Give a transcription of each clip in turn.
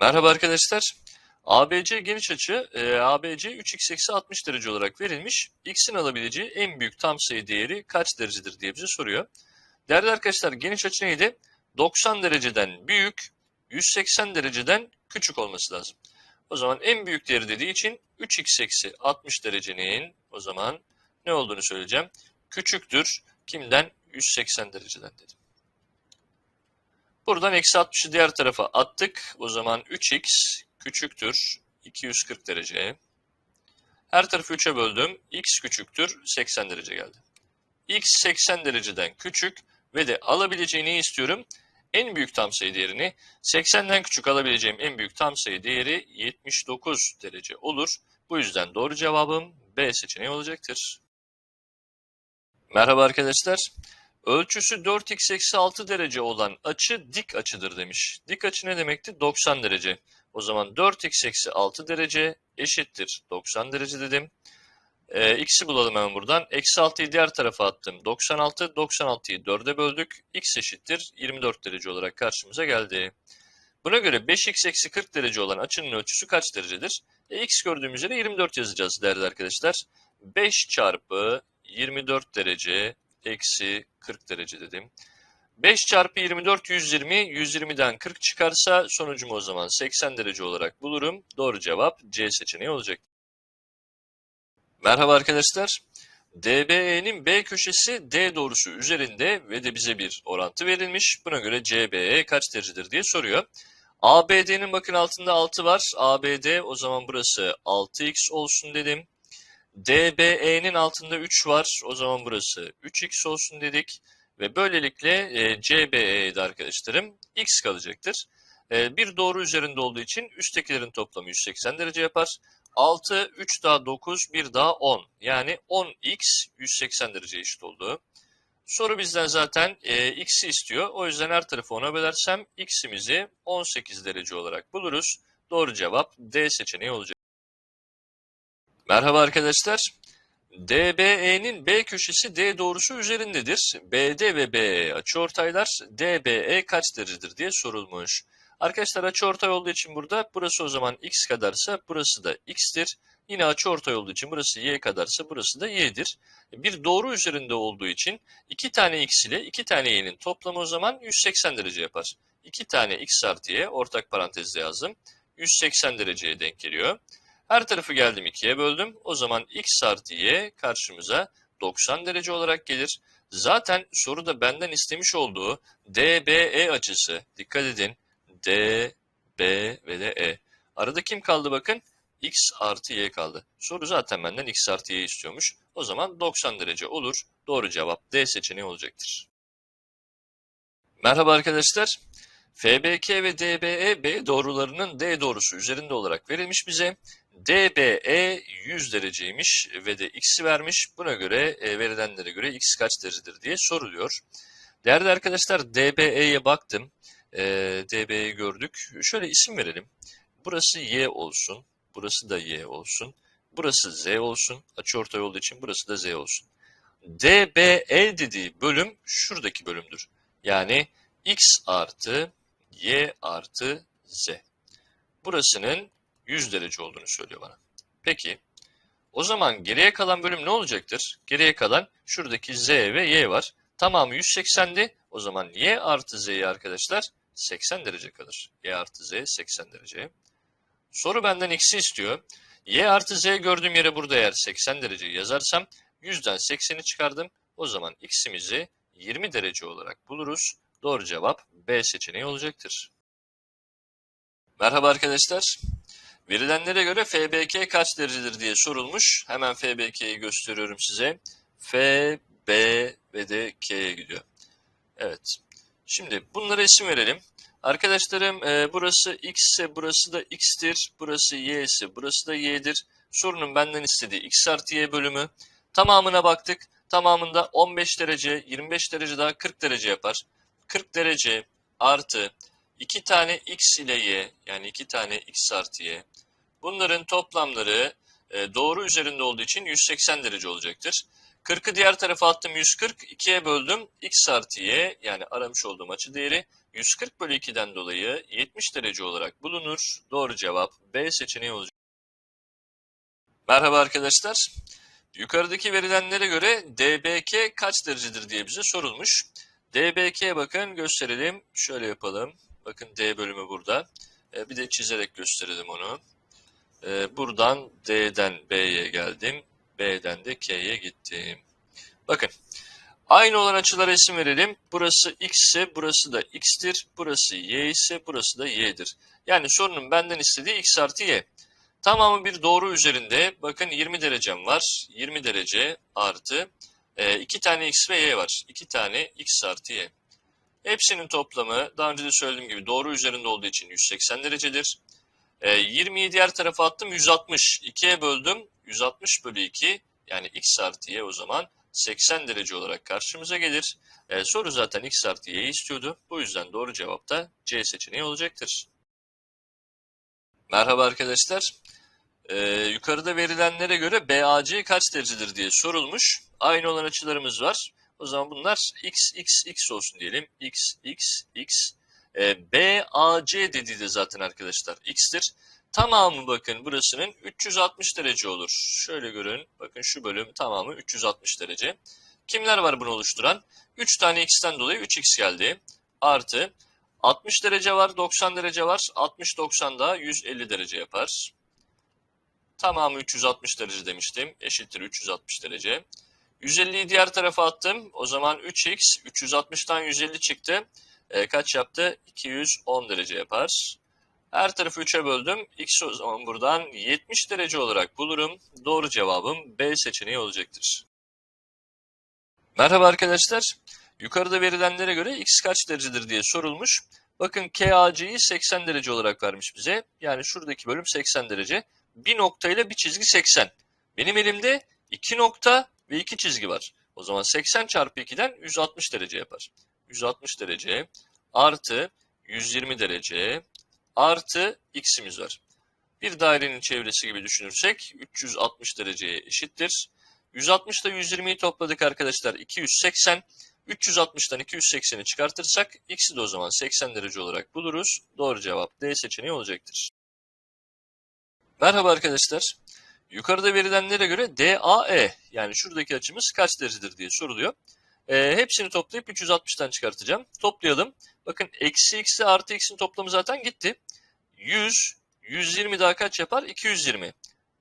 Merhaba arkadaşlar. ABC geniş açı e, ABC 3x eksi 60 derece olarak verilmiş. X'in alabileceği en büyük tam sayı değeri kaç derecedir diye bize soruyor. Değerli arkadaşlar geniş açı neydi? 90 dereceden büyük, 180 dereceden küçük olması lazım. O zaman en büyük değeri dediği için 3x eksi 60 derecenin o zaman ne olduğunu söyleyeceğim. Küçüktür. Kimden? 180 dereceden dedim. Buradan eksi 60'ı diğer tarafa attık. O zaman 3x küçüktür 240 derece. Her tarafı 3'e böldüm. x küçüktür 80 derece geldi. x 80 dereceden küçük ve de alabileceği neyi istiyorum? En büyük tam sayı değerini 80'den küçük alabileceğim en büyük tam sayı değeri 79 derece olur. Bu yüzden doğru cevabım B seçeneği olacaktır. Merhaba arkadaşlar. Ölçüsü 4x eksi 6 derece olan açı dik açıdır demiş. Dik açı ne demekti? 90 derece. O zaman 4x eksi 6 derece eşittir 90 derece dedim. Ee, x'i bulalım hemen buradan. Eksi 6'yı diğer tarafa attım. 96. 96'yı 4'e böldük. x eşittir 24 derece olarak karşımıza geldi. Buna göre 5x eksi 40 derece olan açının ölçüsü kaç derecedir? E, x gördüğümüz yere 24 yazacağız değerli arkadaşlar. 5 çarpı 24 derece eksi 40 derece dedim. 5 çarpı 24 120, 120'den 40 çıkarsa sonucumu o zaman 80 derece olarak bulurum. Doğru cevap C seçeneği olacak. Merhaba arkadaşlar. DBE'nin B köşesi D doğrusu üzerinde ve de bize bir orantı verilmiş. Buna göre CBE kaç derecedir diye soruyor. ABD'nin bakın altında 6 var. ABD o zaman burası 6x olsun dedim. DBE'nin altında 3 var. O zaman burası 3x olsun dedik. Ve böylelikle e, CBE'de arkadaşlarım x kalacaktır. E, bir doğru üzerinde olduğu için üsttekilerin toplamı 180 derece yapar. 6, 3 daha 9, 1 daha 10. Yani 10x 180 derece eşit oldu. Soru bizden zaten e, x'i istiyor. O yüzden her tarafı 10'a bölersem x'imizi 18 derece olarak buluruz. Doğru cevap D seçeneği olacak. Merhaba arkadaşlar. DBE'nin B köşesi D doğrusu üzerindedir. BD ve BE açıortaylar. DBE kaç derecedir diye sorulmuş. Arkadaşlar açıortay olduğu için burada burası o zaman x kadarsa burası da x'tir. Yine açıortay olduğu için burası y kadarsa burası da y'dir. Bir doğru üzerinde olduğu için iki tane x ile iki tane y'nin toplamı o zaman 180 derece yapar. İki tane x artı y ortak parantezde yazdım. 180 dereceye denk geliyor. Her tarafı geldim 2'ye böldüm. O zaman x artı y karşımıza 90 derece olarak gelir. Zaten soruda benden istemiş olduğu DBE açısı. Dikkat edin. D, B ve de E. Arada kim kaldı bakın? X artı Y kaldı. Soru zaten benden X artı Y istiyormuş. O zaman 90 derece olur. Doğru cevap D seçeneği olacaktır. Merhaba arkadaşlar. FBK ve DBE B doğrularının D doğrusu üzerinde olarak verilmiş bize. DBE 100 dereceymiş ve de x'i vermiş. Buna göre e, verilenlere göre x kaç derecedir diye soruluyor. Değerli arkadaşlar DBE'ye baktım. E, DB'yi gördük. Şöyle isim verelim. Burası y olsun. Burası da y olsun. Burası z olsun. Açıortay olduğu için burası da z olsun. DBE dediği bölüm şuradaki bölümdür. Yani x artı y artı z. Burasının 100 derece olduğunu söylüyor bana. Peki o zaman geriye kalan bölüm ne olacaktır? Geriye kalan şuradaki z ve y var. Tamamı 180'di. O zaman y artı z'yi arkadaşlar 80 derece kalır. y artı z 80 derece. Soru benden x'i istiyor. y artı z gördüğüm yere burada eğer 80 derece yazarsam 100'den 80'i çıkardım. O zaman x'imizi 20 derece olarak buluruz. Doğru cevap B seçeneği olacaktır. Merhaba arkadaşlar. Verilenlere göre FBK kaç derecedir diye sorulmuş. Hemen FBK'yi gösteriyorum size. F, B ve de K'ye gidiyor. Evet. Şimdi bunlara isim verelim. Arkadaşlarım e, burası x ise burası da x'tir. Burası y ise burası da y'dir. Sorunun benden istediği x artı y bölümü. Tamamına baktık. Tamamında 15 derece, 25 derece daha 40 derece yapar. 40 derece artı 2 tane x ile y yani 2 tane x artı y. Bunların toplamları e, doğru üzerinde olduğu için 180 derece olacaktır. 40'ı diğer tarafa attım 140. 2'ye böldüm. X artı Y yani aramış olduğum açı değeri 140 bölü 2'den dolayı 70 derece olarak bulunur. Doğru cevap B seçeneği olacak. Merhaba arkadaşlar. Yukarıdaki verilenlere göre DBK kaç derecedir diye bize sorulmuş. DBK'ye bakın gösterelim. Şöyle yapalım. Bakın D bölümü burada. E, bir de çizerek gösterelim onu. E, buradan D'den B'ye geldim. B'den de K'ye gittim. Bakın. Aynı olan açılara isim verelim. Burası x ise burası da x'tir. Burası y ise burası da y'dir. Yani sorunun benden istediği x artı y. Tamamı bir doğru üzerinde. Bakın 20 derecem var. 20 derece artı 2 tane x ve y var. 2 tane x artı y. Hepsinin toplamı daha önce de söylediğim gibi doğru üzerinde olduğu için 180 derecedir. 20'yi diğer tarafa attım 160. 2'ye böldüm 160 bölü 2 yani x artı y o zaman 80 derece olarak karşımıza gelir. Ee, soru zaten x artı y'yi istiyordu. Bu yüzden doğru cevap da C seçeneği olacaktır. Merhaba arkadaşlar. Ee, yukarıda verilenlere göre BAC kaç derecedir diye sorulmuş. Aynı olan açılarımız var. O zaman bunlar x, x, x olsun diyelim. x, x, x. Ee, BAC dediği de zaten arkadaşlar x'tir. Tamamı bakın burasının 360 derece olur. Şöyle görün. Bakın şu bölüm tamamı 360 derece. Kimler var bunu oluşturan? 3 tane x'ten dolayı 3x geldi. Artı 60 derece var, 90 derece var. 60 90 daha 150 derece yapar. Tamamı 360 derece demiştim. Eşittir 360 derece. 150'yi diğer tarafa attım. O zaman 3x 360'tan 150 çıktı. E, kaç yaptı? 210 derece yapar. Her tarafı 3'e böldüm. X o zaman buradan 70 derece olarak bulurum. Doğru cevabım B seçeneği olacaktır. Merhaba arkadaşlar. Yukarıda verilenlere göre x kaç derecedir diye sorulmuş. Bakın KAC'yi 80 derece olarak vermiş bize. Yani şuradaki bölüm 80 derece. Bir nokta ile bir çizgi 80. Benim elimde 2 nokta ve 2 çizgi var. O zaman 80 çarpı 2'den 160 derece yapar. 160 derece artı 120 derece artı x'imiz var. Bir dairenin çevresi gibi düşünürsek 360 dereceye eşittir. 160 ile 120'yi topladık arkadaşlar 280. 360'tan 280'i çıkartırsak x'i de o zaman 80 derece olarak buluruz. Doğru cevap D seçeneği olacaktır. Merhaba arkadaşlar. Yukarıda verilenlere göre DAE yani şuradaki açımız kaç derecedir diye soruluyor. E, hepsini toplayıp 360'tan çıkartacağım. Toplayalım. Bakın eksi x'i artı x'in toplamı zaten gitti. 100, 120 daha kaç yapar? 220.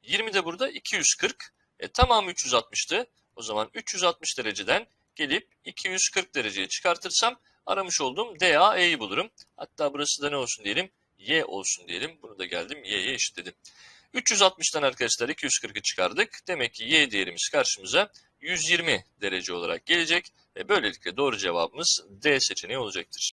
20 de burada 240. E, tamamı 360'tı. O zaman 360 dereceden gelip 240 dereceye çıkartırsam aramış olduğum DAE'yi bulurum. Hatta burası da ne olsun diyelim? Y olsun diyelim. Bunu da geldim Y'ye eşitledim. 360'tan arkadaşlar 240'ı çıkardık. Demek ki Y değerimiz karşımıza 120 derece olarak gelecek. Ve böylelikle doğru cevabımız D seçeneği olacaktır.